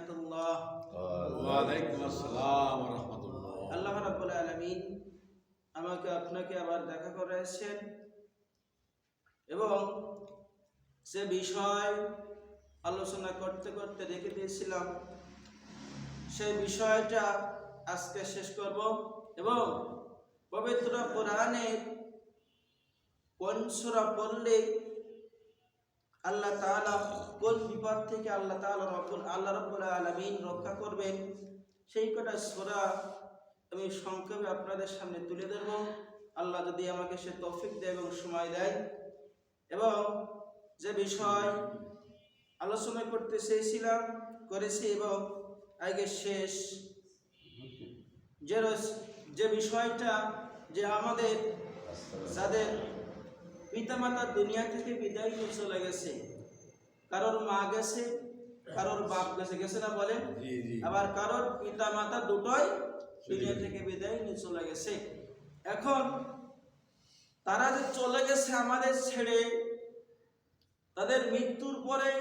রহমতুল্লাহ। ওয়ালাইকুম আসসালাম ওয়া আল্লাহ রাব্বুল আলামিন আমাকে আপনাকে আবার দেখা করেছেন এবং সে বিষয় আলোচনা করতে করতে রেখে দিয়েছিলাম। সেই বিষয়টা আজকে শেষ করব। এবং পবিত্র কোরআনের কোন সূরা পড়লে আল্লাহ তাআলা কোন বিপদ থেকে আল্লাহ তাআলা রব্বুল আল্লাহ রাব্বুল আলামিন রক্ষা করবেন, সেই কটা সূরা আমি সংক্ষেপে আপনাদের সামনে তুলে ধরব। আল্লাহ যদি আমাকে সে তৌফিক দেয় এবং সময় দেয়। এবং যে বিষয় আলোচনা করতে চেয়েছিলাম, করেছি এবং আগে শেষ। যে বিষয়টা যে আমাদের যাদের পিতামাতা দুনিয়া থেকে বিদায় নিয়ে চলে গেছে। কারোর মা গেছে কারোর বাপ গেছে। গেছে না বলেন আবার কারোর পিতা মাতা দুটোই দুনিয়া থেকে বিদায় নিয়ে চলে গেছে। এখন তারা যে চলে গেছে আমাদের ছেড়ে তাদের মৃত্যুর পরে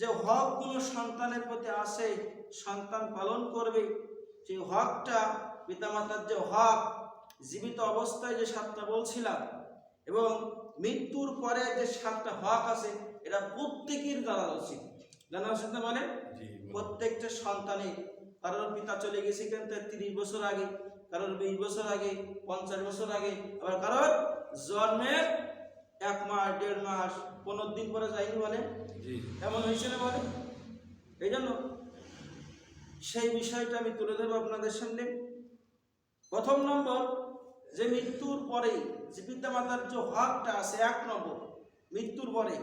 যে হক কোনো সন্তানের প্রতি আসে সন্তান পালন করবে সেই হকটা পিতামাতার যে হক জীবিত অবস্থায় যে সাতটা বলছিলাম এবং মৃত্যুর পরে যে সাতটা হক আছে এটা প্রত্যেকের জানা উচিত জানা উচিত না মানে? প্রত্যেকটা সন্তানে কারোর পিতা চলে গেছে কিন্তু তিরিশ বছর আগে কারোর বিশ বছর আগে পঞ্চাশ বছর আগে আবার কারোর জন্মের এক মাস দেড় মাস পনেরো দিন পরে যায়নি বলে জি এমন হয়েছে না বলে এই জন্য সেই বিষয়টা আমি তুলে ধরবো আপনাদের সামনে। প্রথম নম্বর যে মৃত্যুর পরে যে পিতামাতার যে হকটা আছে, এক নম্বর মৃত্যুর পরে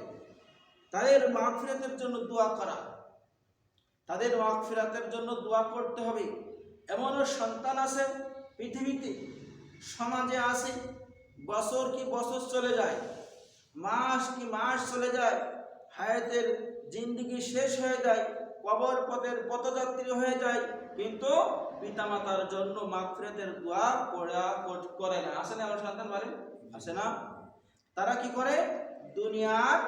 তাদের মাগফিরাতের জন্য দোয়া করা। তাদের মাগফিরাতের জন্য দোয়া করতে হবে। এমনও সন্তান আছে, পৃথিবীতে সমাজে আছে, বছর কি বছর চলে যায়, মাস কি মাস চলে যায়, হায়াতের জিন্দগি শেষ হয়ে যায় কবর পথের পথযাত্রী হয়ে যায়, কিন্তু পিতামাতার জন্য মাগফিরাতের দোয়া করা করে না। আসে না আমার সন্তান বলে আসে না। তারা কি করে? দুনিয়ার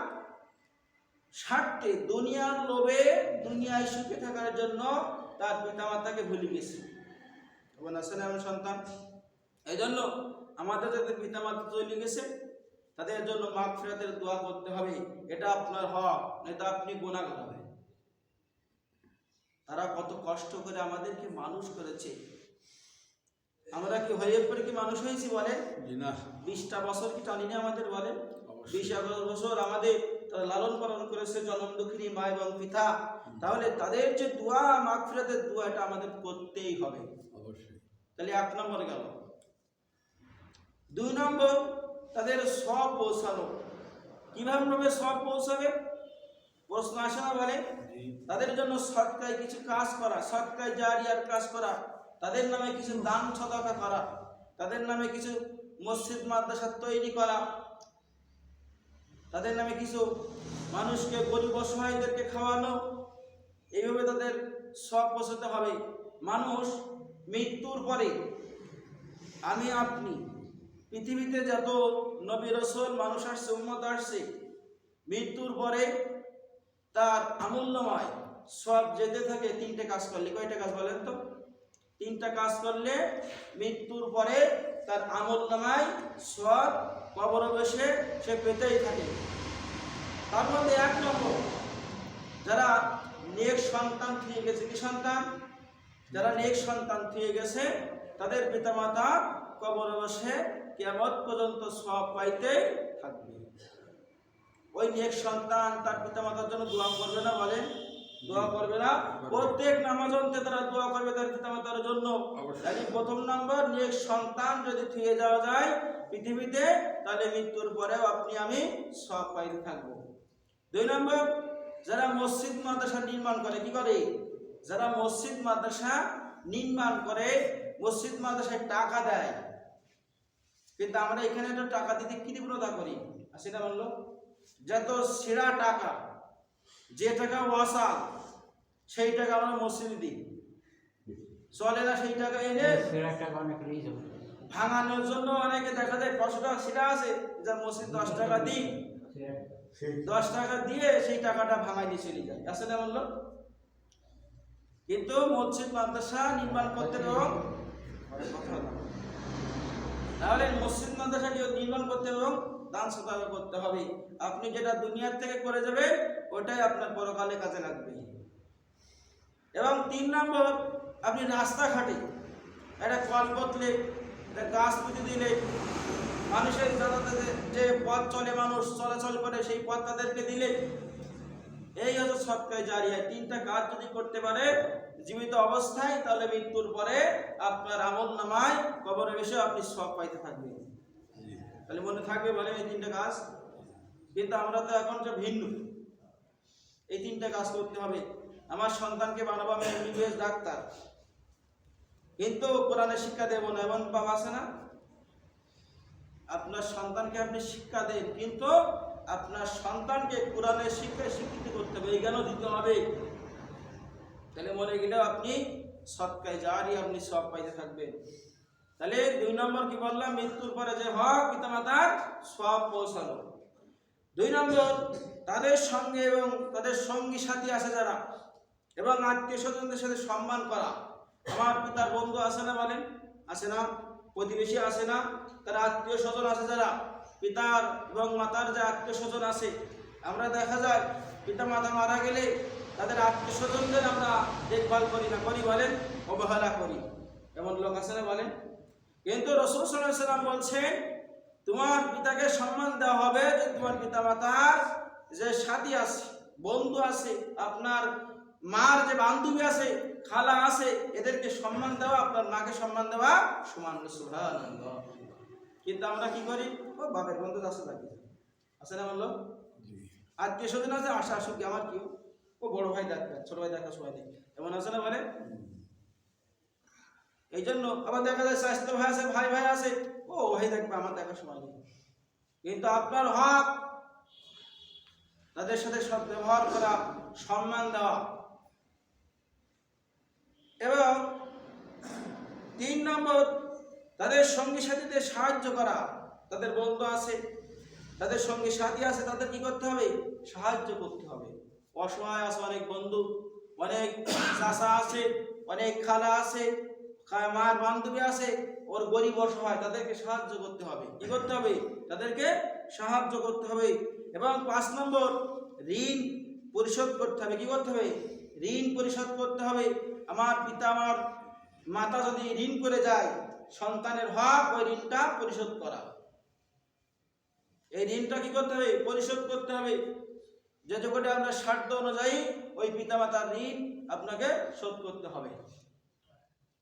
স্বার্থে দুনিয়ার লোভে দুনিয়ায় সুখে থাকার জন্য তার পিতামাতাকে ভুলে গেছে। এবং আছে না আমার সন্তান? এই জন্য আমাদের যাদের পিতামাতা চলে গেছে, তাদের জন্য মাগ ফেরাতের দোয়া করতে হবে। এটা আপনার হক এটা আপনি গুণাগার হবে তারা কত কষ্ট করে আমাদেরকে মানুষ করেছে। আমরা কি হয়ে পরে কি মানুষ হয়েছি বলে না। বিশটা বছর কি টানিনি আমাদের বলে। বিশ এগারো বছর আমাদের তারা লালন পালন করেছে জনম দুঃখিনী মা এবং পিতা। তাহলে তাদের যে দোয়া মাগফিরাতের দোয়া এটা আমাদের করতেই হবে। অবশ্যই। তাহলে এক নম্বর গেল। দুই নম্বর তাদের সব পৌঁছানো। কীভাবে সব পৌঁছাবে? প্রশ্ন আসে না বলে? তাদের জন্য সৎকায় কিছু কাজ করা, সৎকায় জারিয়ার কাজ করা, তাদের নামে কিছু দান সদাকা করা, তাদের নামে কিছু মসজিদ, মাদ্রাসা তৈরি করা, তাদের নামে কিছু মানুষকে গরিব অসহায়দেরকে খাওয়ানো, এইভাবে তাদের সব পৌঁছাতে হবে। মানুষ মৃত্যুর পরে আমি, আপনি, পৃথিবীতে যত নবী রসুল মানুষ আসছে উন্মত আসছে, মৃত্যুর পরে তার আমূল্যময় সব যেতে থাকে, তিনটে কাজ করলে। কয়টা কাজ বলেন তো? তিনটা কাজ করলে মৃত্যুর পরে তার আমূল্যময় সব কবর বসে সে পেতেই থাকে। তার মধ্যে এক নম্বর, যারা নেক সন্তান থুয়ে গেছে, কি সন্তান? যারা নেক সন্তান থুয়ে গেছে, তাদের পিতামাতা কবর বসে কেমন পর্যন্ত সব পাইতে থাকবে। ওই নেক সন্তান তার পিতামাতার জন্য দোয়া করবে না বলেন দোয়া করবে না? প্রত্যেক নামাজ অন্তে তারা দোয়া করবে তার পিতামাতার জন্য। অবশ্যই। প্রথম নম্বর নেক সন্তান যদি থুয়ে যাওয়া যায় পৃথিবীতে তাহলে মৃত্যুর পরেও আপনি আমি সব পাইতে থাকব। দুই নম্বর যারা মসজিদ মাদ্রাসা নির্মাণ করে কি করে? যারা মসজিদ মাদ্রাসা নির্মাণ করে মসজিদ মাদ্রাসায় টাকা দেয়। কিন্তু আমরা এখানে তো টাকা দিতে কৃতজ্ঞতা করি? আর সেটা বলল যত সেরা টাকা যে টাকা ওয়াসাল সেই টাকা আমরা মসজিদে দিই। চলে না সেই টাকা এনে অনেক ভাঙানোর জন্য অনেকে দেখা যায় পাঁচশো টাকা সেটা আছে যা মসজিদ দশ টাকা দিই। দশ টাকা দিয়ে সেই টাকাটা ভাঙাই দিয়ে চলে যায়। আসলে বলল কিন্তু মসজিদ মাদ্রাসা নির্মাণ করতে এবং তাহলে মসজিদ মাদ্রাসা নির্মাণ করতে এবং দান সদাকা করতে হবে। আপনি যেটা দুনিয়ার থেকে করে যাবেন, ওটাই আপনার পরকালে কাজে লাগবে। এবং তিন নম্বর, আপনি রাস্তাঘাটে একটা কল করলে একটা গাছ পুঁতে দিলে মানুষের যাতায়াতে যে পথ চলে, মানুষ চলাচল করে, সেই পথ তাদেরকে দিলে এই হচ্ছে সৎকায় জারিয়া। তিনটা কাজ যদি করতে পারে, জীবিত অবস্থায়, তাহলে মৃত্যুর পরে আপনার আমল নামায় কবরে বেশি আপনি সব পাইতে থাকবেন। তাহলে মনে থাকবে বলে এই তিনটা কাজ। কিন্তু আমরা তো এখন যে ভিন্ন। এই তিনটা কাজ করতে হবে। আমার সন্তানকে বানাবো আমি এমবিবিএস ডাক্তার। কিন্তু কোরআনের শিক্ষা দেবো না, এমন বাবা আছে না? আপনার সন্তানকে আপনি শিক্ষা দেন, কিন্তু আপনার সন্তানকে কোরআনের শিক্ষায় শিক্ষিত করতে হবে এই জ্ঞানও দিতে হবে। তাহলে মনে গেলেও আপনি সৎকায় যারই আপনি সব পাইতে থাকবেন। তাহলে দুই নম্বর কি বললাম? মৃত্যুর পরে যে হক, পিতামাতার সব পৌঁছানো দুই নম্বর, তাদের সঙ্গে এবং তাদের সঙ্গী সাথী আছে যারা, এবং আত্মীয় স্বজনদের সাথে সম্মান করা। আমার পিতার বন্ধু আছে না বলেন? আছে না? প্রতিবেশী আছে না? তার আত্মীয় স্বজন আছে যারা? পিতার এবং মাতার যে আত্মীয় স্বজন আছে। আমরা দেখা যায় পিতা মাতা মারা গেলে তাদের আত্মীয় স্বজনদের আমরা দেখভাল করি না করি বলেন? অবহেলা করি। এমন লোক আছে না বলেন? কিন্তু রসুল সাল্লাম বলছেন তোমার পিতাকে সম্মান দেওয়া হবে যে তোমার পিতা মাতার যে সাথী আছে বন্ধু আছে আপনার মার যে বান্ধবী আছে খালা আছে এদেরকে সম্মান দেওয়া আপনার মাকে সম্মান দেওয়া সমান সুবহানাল্লাহ। কিন্তু আমরা কি করি? ও বাপের বন্ধু আছে নাকি আছে না বলল? আত্মীয় স্বজন আছে আশা আসুক আমার কি? ও বড় ভাই ডাক্তার ছোট ভাই ডাক্তার সবাই দেখে। এমন আছে না বলে? এই জন্য আবার দেখা যায় স্বাস্থ্য ভাই আছে, ভাই ভাই আছে। ও ভাই দেখবে আমার দেখার সময় নেই। কিন্তু আপনার হক, তাদের সাথে সৎ ব্যবহার করা, সম্মান দেওয়া। এবং তিন নম্বর, তাদের সঙ্গী সাথীদের সাহায্য করা। তাদের বন্ধু আছে, তাদের সঙ্গে সাথী আছে, তাদের কি করতে হবে? সাহায্য করতে হবে। অসহায় আছে অনেক বন্ধু, অনেক চাষা আছে, অনেক খালা আছে মার বান্ধবী আছে, ওর গরিব অসহায়, তাদেরকে সাহায্য করতে হবে। কি করতে হবে? তাদেরকে সাহায্য করতে হবে। এবং পাঁচ নম্বর, ঋণ পরিশোধ করতে হবে। কি করতে হবে? ঋণ পরিশোধ করতে হবে। আমার পিতা, আমার মাতা যদি ঋণ করে যায়, সন্তানের হক, ওই ঋণটা পরিশোধ করা। এই ঋণটা কি করতে হবে? পরিশোধ করতে হবে। যে যোগ্যটা আপনার স্বার্থ অনুযায়ী ওই পিতামাতার ঋণ আপনাকে শোধ করতে হবে।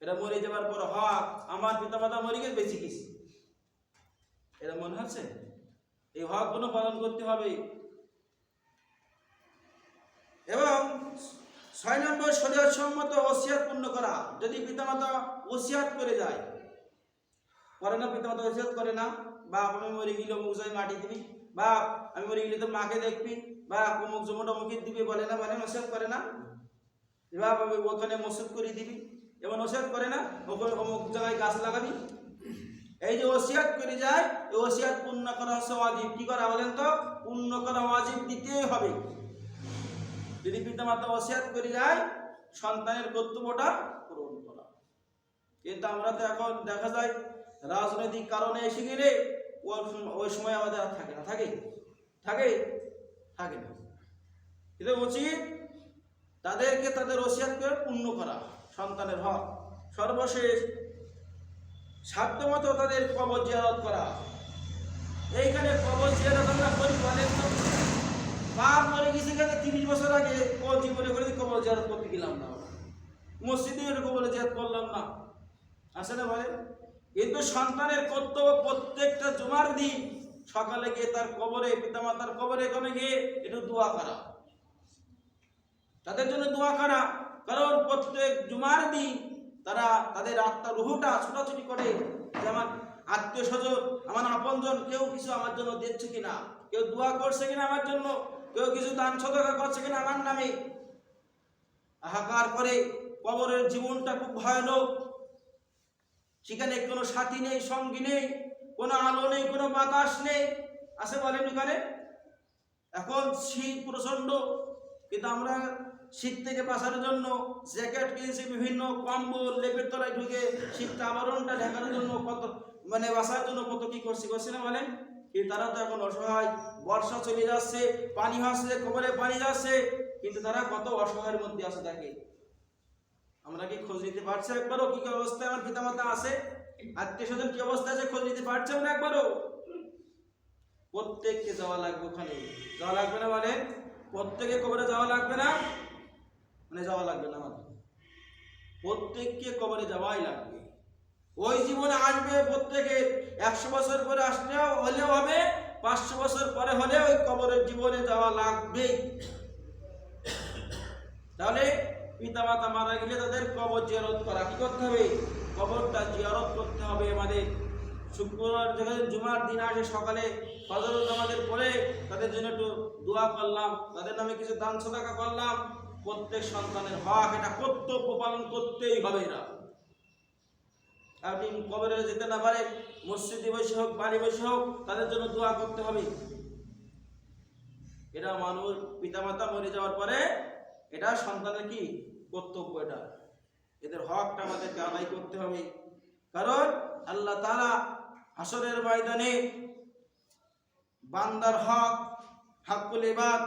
এটা মরে যাবার পর হক, আমার পিতামাতা মরে গেছে বেশি কিছু। এটা মনে হচ্ছে? এই হকগুলো পালন করতে হবে। এবং ছয় নম্বর, শরীয়ত সম্মত ওসিয়াত পূর্ণ করা। যদি পিতামাতা ওসিয়াত করে যায় করে না পিতামাতা ওসিয়াত করে না? বাপ, আমি মরে গেলে অমুক জায়গায় মাটি দিবি। বাপ, আমি মরে গেলে তো মাকে দেখবি। বা অমুক জমুট অমুকে দিবি বলে না, বলে ওসিয়াত করে না। বাপ, আমি ওখানে মসুদ করে দিবি। এমন ওসিয়াত করে না ওখানে অমুক জায়গায় গাছ লাগাবি। এই যে ওসিয়াত করে যায়, এই ওসিয়াত পূর্ণ করা হচ্ছে ওয়াজিব। কি করা বলেন তো? পূর্ণ করা ওয়াজিব দিতেই হবে। যদি পিতামাতা ওসিয়াত করে যায়, সন্তানের কর্তব্যটা পূরণ করা। কিন্তু আমরা তো এখন দেখা যায়, রাজনৈতিক কারণে এসে গেলে ওই সময় আমাদের আর থাকে না। থাকে? থাকে? থাকে না। কিন্তু উচিত তাদেরকে তাদের ওসিয়াত করে পূর্ণ করা। সন্তানের হক। সর্বশেষ সাধ্যমতো তাদের কবর জিয়ারত করা এইখানে কবর জিয়ারত আমরা করি বলেন তো বাপ মরে গেছে গেছে তিরিশ বছর আগে। ও জীবনে করে কবর জিয়ারত করতে গেলাম না মসজিদে কবর জিয়ারত করলাম না। আসে না বলে কিন্তু সন্তানের কর্তব্য প্রত্যেকটা জুমার দিন সকালে গিয়ে তার কবরে, পিতামাতার কবরে এখানে গিয়ে একটু দোয়া করা। তাদের জন্য দোয়া করা। কারণ প্রত্যেক জুমার দিন তারা তাদের আত্মার রুহুটা ছোটাছুটি করে যে আমার আত্মীয় স্বজন, আমার আপনজন কেউ কিছু আমার জন্য দিচ্ছে কিনা? কেউ দোয়া করছে কিনা আমার জন্য? কেউ কিছু দান সদকা করছে কিনা আমার নামে? হাহাকার করে কবরের জীবনটা খুব ভয়ানক। সেখানে কোনো সাথী নেই, সঙ্গী নেই, কোনো আলো নেই, কোনো বাতাস নেই। আছে বলেন ওখানে এখন শীত প্রচণ্ড কিন্তু আমরা শীত থেকে বাঁচার জন্য জ্যাকেট কিনছি বিভিন্ন কম্বল, লেপের তলায় ঢুকে শীত আবরণটা ঢাকার জন্য কত মানে বাঁচার জন্য কত কি করছি করছি না মানে কিন্তু তারা তো এখন অসহায়, বর্ষা চলে যাচ্ছে, পানি আসছে কবরে পানি যাচ্ছে, কিন্তু তারা কত অসহায়ের মধ্যে আছে দেখে। আমরা কি খোঁজ নিতে পারছি একবারও? কি কি অবস্থায় আমার পিতামাতা আছে? আত্মীয় স্বজন কি অবস্থা আছে খোঁজ নিতে পারছে না একবারও? প্রত্যেককে যাওয়া লাগবে ওখানে। যাওয়া লাগবে না মানে প্রত্যেকে কবরে যাওয়া লাগবে না? মানে যাওয়া লাগবে না মানে প্রত্যেককে কবরে যাওয়াই লাগবে। ওই জীবনে আসবে প্রত্যেকে একশো বছর পরে আসলেও হলেও হবে, পাঁচশো বছর পরে হলে ওই কবরের জীবনে যাওয়া লাগবে তাহলে পিতামাতা মারা গেলে তাদের কবর জিয়ারত করা। কি করতে হবে? কবরটা জিয়ারত করতে হবে আমাদের। শুক্রবার যেখানে জুমার দিন আসে সকালে ফজর আমাদের পরে তাদের জন্য একটু দোয়া করলাম। তাদের নামে কিছু দান সদাকা করলাম। প্রত্যেক সন্তানের হক এটা কর্তব্য পালন করতেই হবে না আপনি কবরে যেতে না পারে, মসজিদে বসে হোক, বাড়ি বসে হোক, তাদের জন্য দোয়া করতে হবে। এটা মানুষ, পিতামাতা মরে যাওয়ার পরে এটা সন্তানের কি কর্তব্য এটা? এদের হকটা আমাদেরকে আদায় করতে হবে। কারণ আল্লাহ তারা হাসরের ময়দানে বান্দার হক, হাক্কুল ইবাদ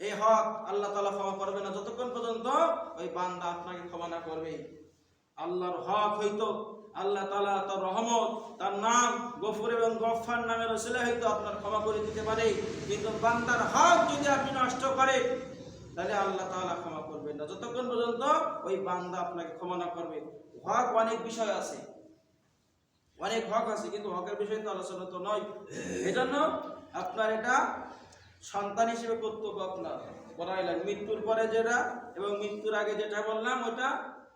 এই হক আল্লাহ তাআলা ক্ষমা করবে না। যতক্ষণ পর্যন্ত ওই বান্দা আপনাকে ক্ষমা না করবে। আল্লাহর হক হইতো, আল্লাহ তাআলা তার রহমত, তার নাম গফুর এবং গফফার নামের রসিলা হয়তো আপনার ক্ষমা করে দিতে পারে। কিন্তু বান্দার হক যদি আপনি নষ্ট করেন, তাহলে আল্লাহ তাআলা ক্ষমা করবেন না। যতক্ষণ পর্যন্ত ওই বান্দা আপনাকে ক্ষমা না করবে। হক অনেক বিষয় আছে। অনেক হক আছে, কিন্তু হকের বিষয় তো আলোচনা তো নয়। এজন্য আপনার এটা সন্তান হিসেবে কর্তব্য আপনার। পড়াইলেন মৃত্যুর পরে যেটা এবং মৃত্যুর আগে যেটা বললাম, ওটা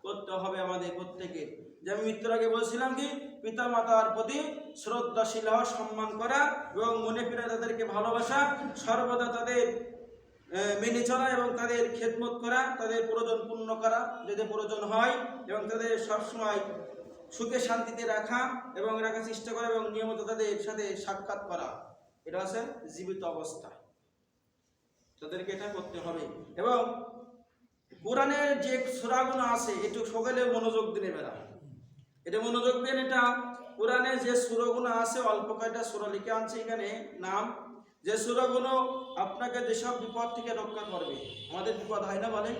করতে হবে আমাদের প্রত্যেকে। যে আমি মৃত্যুর আগে বলছিলাম কি পিতা মাতার প্রতি শ্রদ্ধাশীল হওয়া, সম্মান করা এবং মনে ফিরে তাদেরকে ভালোবাসা, সর্বদা তাদের মেনে চলা এবং তাদের খেদমত করা, তাদের প্রয়োজন পূর্ণ করা যদি প্রয়োজন হয় এবং তাদের সবসময় সুখে শান্তিতে রাখা এবং রাখার চেষ্টা করা এবং নিয়মিত তাদের সাথে সাক্ষাৎ করা। এটা আছে জীবিত অবস্থা। তাদেরকে এটা করতে হবে। এবং কোরআনের যে সুরাগুলো আছে একটু সকালে মনোযোগ দিলে বেড়া। এটা মনোযোগ দেন এটা কোরআনে যে সুরগুলো আছে, অল্প কয়টা সুরা লিখে আনছে এখানে, নাম। যে সুরাগুলো আপনাকে যেসব বিপদ থেকে রক্ষা করবে, আমাদের বিপদ হয় না বলে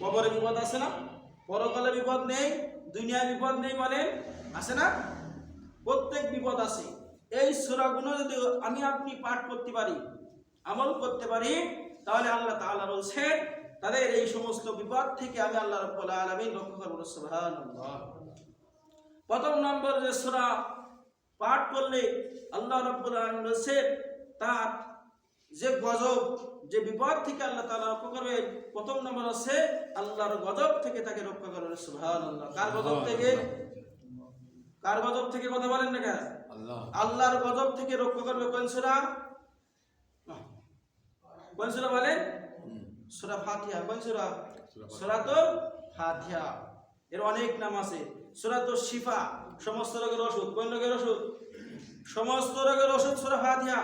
কবরে বিপদ আছে না? পরকালে বিপদ নেই, দুনিয়ায় বিপদ নেই বলেন? আছে না? প্রত্যেক বিপদ আছে। এই সুরাগুলো যদি আমি আপনি পাঠ করতে পারি আমল করতে পারি তাহলে আল্লাহ তাআলা বলছেন তাদের এই সমস্ত বিপদ থেকে আমি আল্লাহ রাব্বুল আলামিন রক্ষা করব। সুবহানাল্লাহ। প্রথম নম্বর যে সূরা পাঠ করলে আল্লাহ রাব্বুল আলামিন বলছেন তার যে গজব যে বিপদ থেকে আল্লাহ তাআলা রক্ষা করবে প্রথম নম্বর আছে আল্লাহর গজব থেকে তাকে রক্ষা করবে সুবহানাল্লাহ। কার গজব থেকে? কার গজব থেকে কথা বলেন না কেন? আল্লাহর গজব থেকে রক্ষা করবে কোন সূরা? কোন সূরা বলেন? সূরা ফাতিহা। কোন সূরা? সূরা ফাতিহা। এর অনেক নাম আছে। সূরাতুল শিফা সমস্ত রোগের ওষুধ। কোন রোগের ওষুধ? সমস্ত রোগের ওষুধ সূরা ফাতিহা।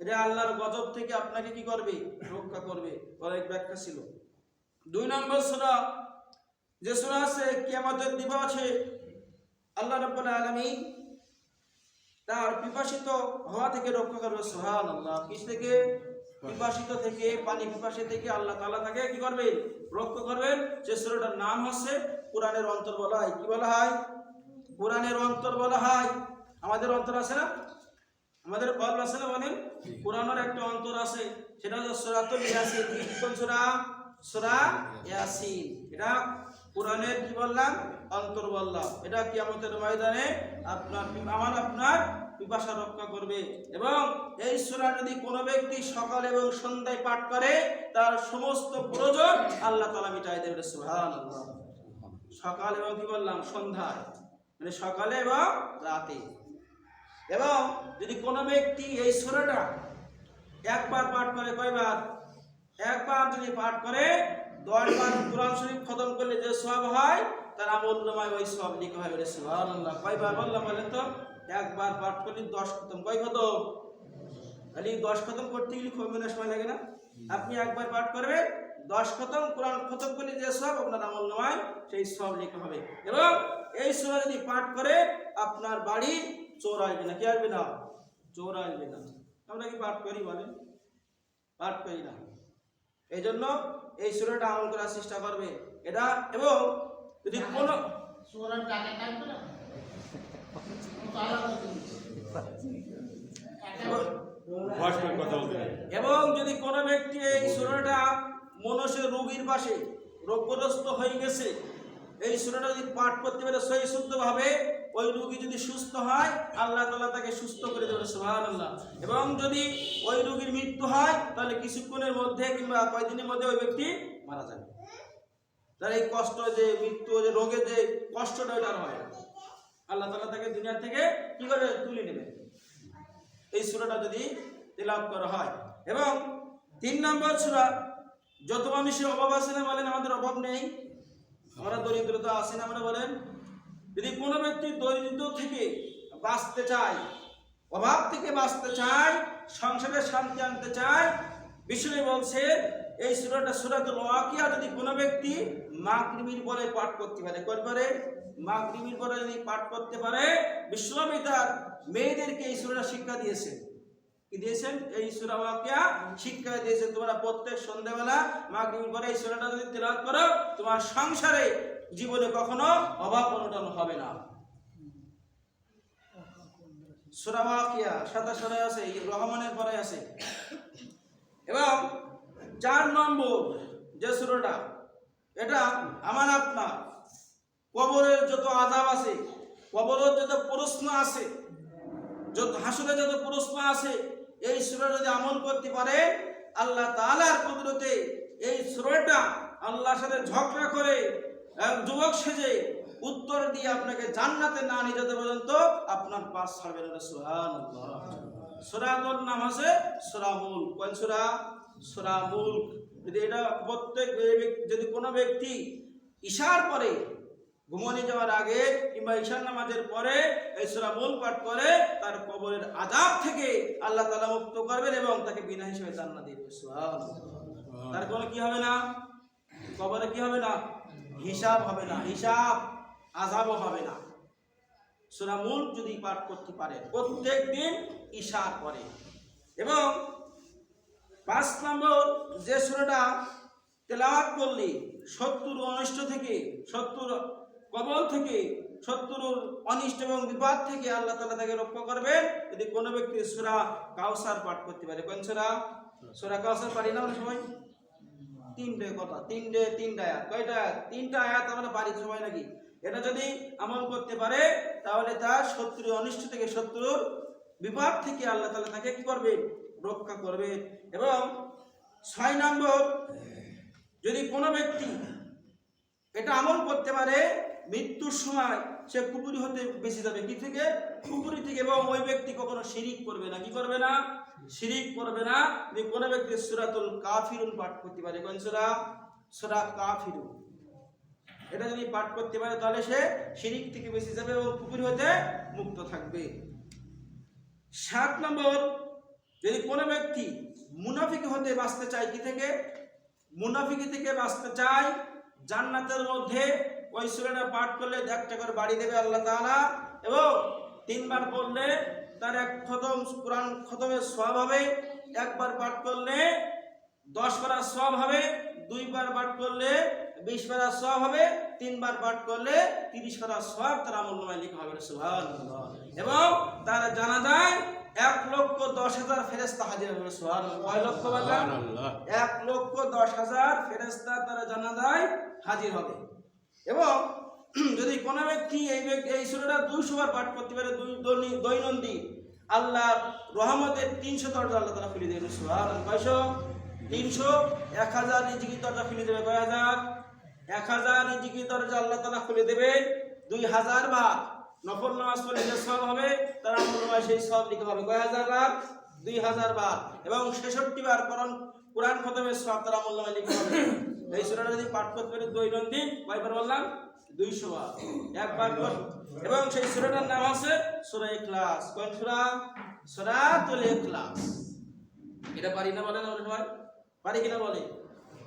এটা আল্লাহর গজব থেকে আপনাকে কি করবে? রক্ষা করবে। অনেক ব্যাখ্যা ছিল। দুই নম্বর সূরা। যে সূরা আছে কিয়ামতের দিবসে আল্লাহ রাব্বুল আলামিন তার পিপাসিত হওয়া থেকে রক্ষা করবে। সুহান আল্লাহ কিস থেকে? পিপাসিত থেকে, পানি পিপাসে থেকে আল্লাহ তালা তাকে কি করবে? রক্ষা করবেন। যে সূরাটার নাম হচ্ছে কোরআনের অন্তর বলা হয়। কি বলা হয়? কোরআনের অন্তর বলা হয়। আমাদের অন্তর আছে না? আমাদের কল আছে না বলেন? কোরআনের একটা অন্তর আছে। সেটা হচ্ছে কোন সূরা? সূরা ইয়াসিন। এটা কোরআনের কি বললাম? অন্তর বললাম। এটা কিয়ামতের ময়দানে আপনার, আমার, আপনার পিপাসা রক্ষা করবে এবং এই সূরা যদি কোনো ব্যক্তি সকাল এবং সন্ধ্যায় পাঠ করে, তার সমস্ত প্রয়োজন আল্লাহ তাআলা মিটাই দেবে সুবহানাল্লাহ। সকাল এবং কি বললাম? সন্ধ্যায়। মানে সকালে এবং রাতে। এবং যদি কোনো ব্যক্তি এই সূরাটা একবার পাঠ করে কয়বার? একবার যদি পাঠ করে, দশবার কোরআন শরীফ খতম করলে যে সব হয়, তার আমল্যময় ওই সব লিখা হয় সুবহানাল্লাহ। কয়বার বললাম বলেন তো? একবার পাঠ করলে দশ খতম। কয় খতম? খালি দশ খতম করতে গেলে খুব মনে সময় লাগে না? আপনি একবার পাঠ করবেন, দশ খতম, কোরআন খতম করলে যে সব আপনার আমল নয় সেই সব লেখা হবে। এবং এই সুরা যদি পাঠ করে, আপনার বাড়ি চোর আসবে না। কি আসবে না? চোর আসবে না। আমরা কি পাঠ করি বলেন? পাঠ করি না। এই জন্য এই সুরাটা আমল করার চেষ্টা করবে। এটা এবং যদি কোনো সুরার টাকা এবং- যদি কোনো ব্যক্তি এই সুরাটা মনসের রোগীর পাশে রোগগ্রস্ত হয়ে গেছে, এই সুরাটা যদি পাঠ করতে পারে সহি শুদ্ধভাবে, ওই রুগী যদি সুস্থ হয়, আল্লাহ তালা তাকে সুস্থ করে দেবে সুহান আল্লাহ এবং যদি ওই রোগীর মৃত্যু হয়, তাহলে কিছুক্ষণের মধ্যে কিংবা কয়েকদিনের মধ্যে ওই ব্যক্তি মারা যাবে। তার এই কষ্ট যে মৃত্যু, যে রোগের যে কষ্টটা, ওইটা হয়। আল্লাহ তালা তাকে দুনিয়া থেকে কি করে তুলে নেবে? এই সুরাটা যদি তেলাওয়াত করা হয়। এবং তিন নম্বর সুরা, যত মানুষের অভাব আছে না বলেন, আমাদের অভাব নেই। আমরা দরিদ্রতা আছে না, আমরা বলেন, যদি কোনো ব্যক্তি দরিদ্র থেকে বাঁচতে চায়, অভাব থেকে বাঁচতে চায়, সংসারে শান্তি আনতে চায়, বিষয় বলছে এই সুরাটা সুরাতুল ওয়াকিয়া যদি কোনো ব্যক্তি মাগরিবির পরে পাঠ করতে পারে, কর পারে? মাগরিবির পরে যদি পাঠ করতে পারে বিশ্বনবী তার মেয়েদেরকে এই সুরাটা শিক্ষা দিয়েছেন কি দিয়েছেন? এই সূরা ওয়াকিয়া শিক্ষা দিয়েছেন তোমরা প্রত্যেক সন্ধ্যাবেলা মাগরিবের পরে এই সূরাটা যদি তেলাওয়াত করো, তোমার সংসারে জীবনে কখনো অভাব অনটন হবে না। সূরা সাদা সরে আছে রহমানের পরে আছে। এবং চার নম্বর, যে সুরটা, এটা আমার আপনার। কবরের যত আযাব আছে, কবরের যত প্রশ্ন আছে, যত হাসলে যত প্রশ্ন আছে, এই সুরা যদি আমল করতে পারে, আল্লাহ তাআলার কুদরতে এই সুরাটা আল্লাহর সাথে ঝগড়া করে যুবক সেজে উত্তর দিয়ে আপনাকে জান্নাতে না নিয়ে যেতে পর্যন্ত আপনার পাশ ছাড়বে না। সুবহানাল্লাহ। সুরাগুলোর নাম আছে? সুরামুল কোন সুরা? সুরামুল যদি এটা প্রত্যেক যদি কোনো ব্যক্তি ইশার পরে ঘুমনে যাওয়ার আগে কিংবা ঈশান নামাজের পরে এই সূরা মূল পাঠ করে, তার কবরের আযাব থেকে আল্লাহ তাআলা মুক্ত করবেন এবং তাকে বিনা হিসেবে দিবেন। সুবহানাল্লাহ। তার কোনো কি হবে না? কবরে কি হবে না? হিসাব হবে না। হিসাব আযাবও হবে না। সূরা মূল যদি পাঠ করতে পারে, প্রত্যেক দিন ঈশার পরে। এবং পাঁচ নম্বর যে সূরাটা তেলাওয়াত করলে শত্রুর অনিষ্ট থেকে শত্রুর কবল থেকে শত্রুর অনিষ্ট এবং বিপদ থেকে আল্লাহ তাআলা তাকে রক্ষা করবে যদি কোনো ব্যক্তি সূরা কাউসার পাঠ করতে পারে। কোন সূরা? সূরা কাউসার পারি না সবাই তিনটে কথা, তিনটে, তিনটা আয়াত। কয়টা? তিনটা আয়াত আমরা পারি সবাই নাকি? এটা যদি আমল করতে পারে, তাহলে তার শত্রুর অনিষ্ট থেকে শত্রুর বিপদ থেকে আল্লাহ তাআলা তাকে কি করবে রক্ষা করবে এবং ছয় নম্বর, যদি কোনো ব্যক্তি এটা আমল করতে পারে, মৃত্যুর সময় সে কুপুরি হতে বেঁচে যাবে। কি থেকে? কুপুরি থেকে এবং ওই ব্যক্তি কখনো শিরিক করবে না। কি করবে না? শিরিক করবে না। যদি কোনো ব্যক্তি সুরাতুল কাফিরুন পাঠ করতে পারে। কোন সুরা? সুরা কাফিরুন। এটা যদি পাঠ করতে পারে, তাহলে সে শিরিক থেকে বেঁচে যাবে এবং কুপুরি হতে মুক্ত থাকবে। সাত নম্বর যদি কোনো ব্যক্তি মুনাফিক হতে বাঁচতে চায় কি থেকে? মুনাফিকি থেকে বাঁচতে চায় জান্নাতের মধ্যে। ওই সূরাটা পাঠ করলে একটা করে বাড়ি দেবে আল্লাহ তাআলা। এবং তিনবার পড়লে তার এক খতম, কোরআন খতমের সওয়াব হবে। একবার পাঠ করলে দশ পারা সব হবে, দুইবার পাঠ করলে বিশ পারা সব হবে, তিনবার পাঠ করলে তিরিশ পারা সব তার আমূল্যময় লেখা হবে এবং তার জানা যায় এক লক্ষ দশ হাজার ফেরেস্তা হাজির হবে কয় লক্ষ বললাম এক লক্ষ দশ হাজার ফেরেস্তা তারা জানাজায় হাজির হবে। এবং যদি কোনো ব্যক্তি এই ব্যক্তি এই সুরাটা দুইশো বার পাঠ করতে পারে দুই দৈনি- দৈনন্দিন আল্লাহ রহমতের তিনশো দরজা আল্লাহ তারা খুলে দেবেন সুহান কয়শো? তিনশো। এক হাজার রিজিকি দরজা খুলে দেবে কয় হাজার? এক হাজার রিজিকি দরজা আল্লাহ তালা খুলে দেবেন দুই হাজার বার। নফল নামাজ পড়লে যে সব হবে, তার আমল সেই সব লিখা হবে। কয় হাজার বার? দুই হাজার বার। এবং ছেষট্টি বার কোরআন কোরআন খতমের সব তার আমল নামায় লিখা হবে। এই সুরাটা যদি পাঠ করতে পারি, দৈনন্দিন, কয়বার বললাম? দুইশো বার। একবার এবং সেই সুরাটার নাম আছে সুরা ইখলাস। কোন সুরা? সুরাতুল ইখলাস। এটা পারি না বলেন আমরা সবাই পারি কিনা বলে?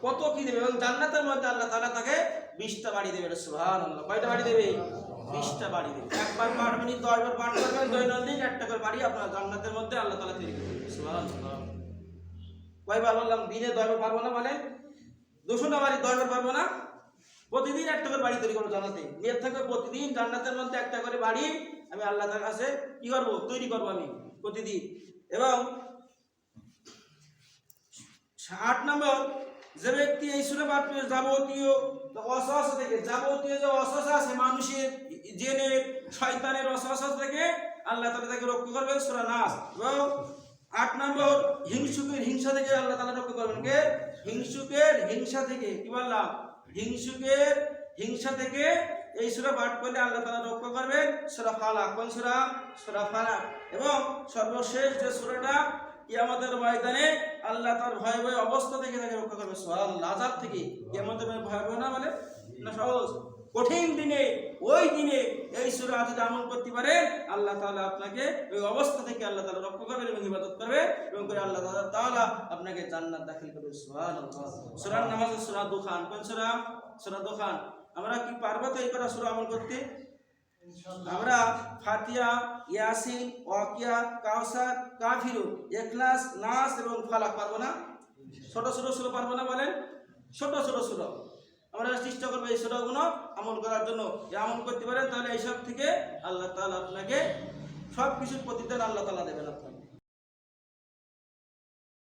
কত কি দেবে? এবং জান্নাতের মধ্যে আল্লাহ তাআলা তাকে বিশটা বাড়ি দেবে। সুবহানাল্লাহ। কয়টা বাড়ি দেবে? বিশটা বাড়ি দেবে একবার মিনিট, দশবার পাঠ করবেন, দৈনন্দিন একটা করে বাড়ি আপনার জান্নাতের মধ্যে আল্লাহ তাআলা তৈরি করে কয়বার বললাম? দিনে দশবার পারব না মানে দুশোটা বাড়ি দশবার পারব না? প্রতিদিন একটা করে বাড়ি তৈরি করব জান্নাতে। নিয়ত থাকবে প্রতিদিন জান্নাতের মধ্যে একটা করে বাড়ি আমি আল্লাহ তার কাছে কি করব? তৈরি করব আমি প্রতিদিন। এবং আট নম্বর, যে ব্যক্তি এই সুরে পাঠ যাবতীয়, অসহস থেকে, যাবতীয় যে অসহস আছে মানুষের জেনের শয়তানের অসহস থেকে আল্লাহ তালা তাকে রক্ষা করবেন, সুরা নাস। এবং আট নম্বর, হিংসুকের হিংসা থেকে আল্লাহ তালা রক্ষা করবেন কে? হিংসুকের হিংসা থেকে কি বললাম? হিংসুকের হিংসা থেকে এই সুরা পাঠ করলে আল্লাহ তালা রক্ষা করবেন। সুরা ফালাক, কোন সুরা? সুরা ফালাক। এবং সর্বশেষ যে সুরাটা কিয়ামতের ময়দানে আল্লাহ তার ভয় ভয় অবস্থা থেকে তাকে রক্ষা করবে সোহাল আজাব থেকে ভয় ভয় ভয় না সহজ। কঠিন দিনে ওই দিনে এই সুরা যদি আমল করতে পারে আল্লাহ তাআলা আপনাকে ওই অবস্থা থেকে আল্লাহ তাআলা রক্ষা করবে এবং ইবাদত করবে এবং করে আল্লাহ তাআলা আপনাকে জান্নাত দাখিল করবে। সুবহানাল্লাহ। সূরার নামাজ সূরা দুখান। কোন সূরা? সূরা দুখান। আমরা কি পারব তো এই করা সূরা আমল করতে? আমরা ফাতিয়া ইয়াসিন ওয়াকিয়া কাউসার কাফিরু ইখলাস নাস এবং ফালাক পারব না? ছোট ছোট সুরা পারব না বলেন? ছোট ছোট সুরা। আমরা চেষ্টা করব এই সুরাগুলো আমল করার জন্য। যে আমল করতে পারেন, তাহলে এইসব থেকে আল্লাহ তালা আপনাকে সব কিছুর প্রতিদান আল্লাহ তালা দেবেন আপনাকে।